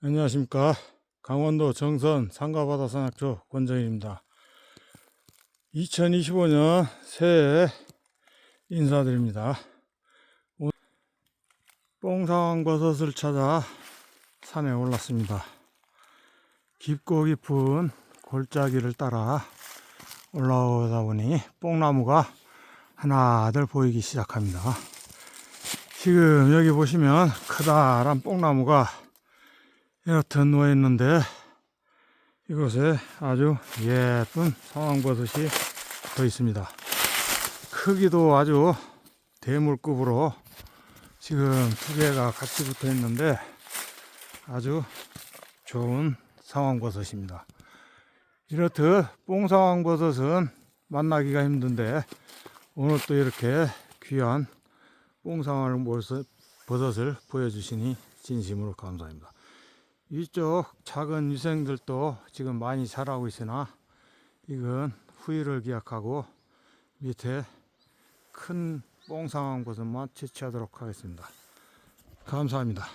안녕하십니까. 강원도 정선 상가바다 산악조 권정일입니다. 2025년 새해 인사드립니다. 뽕상버섯을 찾아 산에 올랐습니다. 깊고 깊은 골짜기를 따라 올라오다 보니 뽕나무가 하나둘 보이기 시작합니다. 지금 여기 보시면 커다란 뽕나무가 이렇듯 누워 있는데 이곳에 아주 예쁜 상황버섯이 더 있습니다. 크기도 아주 대물급으로 지금 두 개가 같이 붙어 있는데 아주 좋은 상황버섯입니다. 이렇듯 뽕상황버섯은 만나기가 힘든데 오늘 또 이렇게 귀한 뽕상황버섯을 보여주시니 진심으로 감사합니다. 이쪽 작은 유생들도 지금 많이 자라고 있으나 이건 후일을 기약하고 밑에 큰 뽕상한 곳은만 채취하도록 하겠습니다. 감사합니다.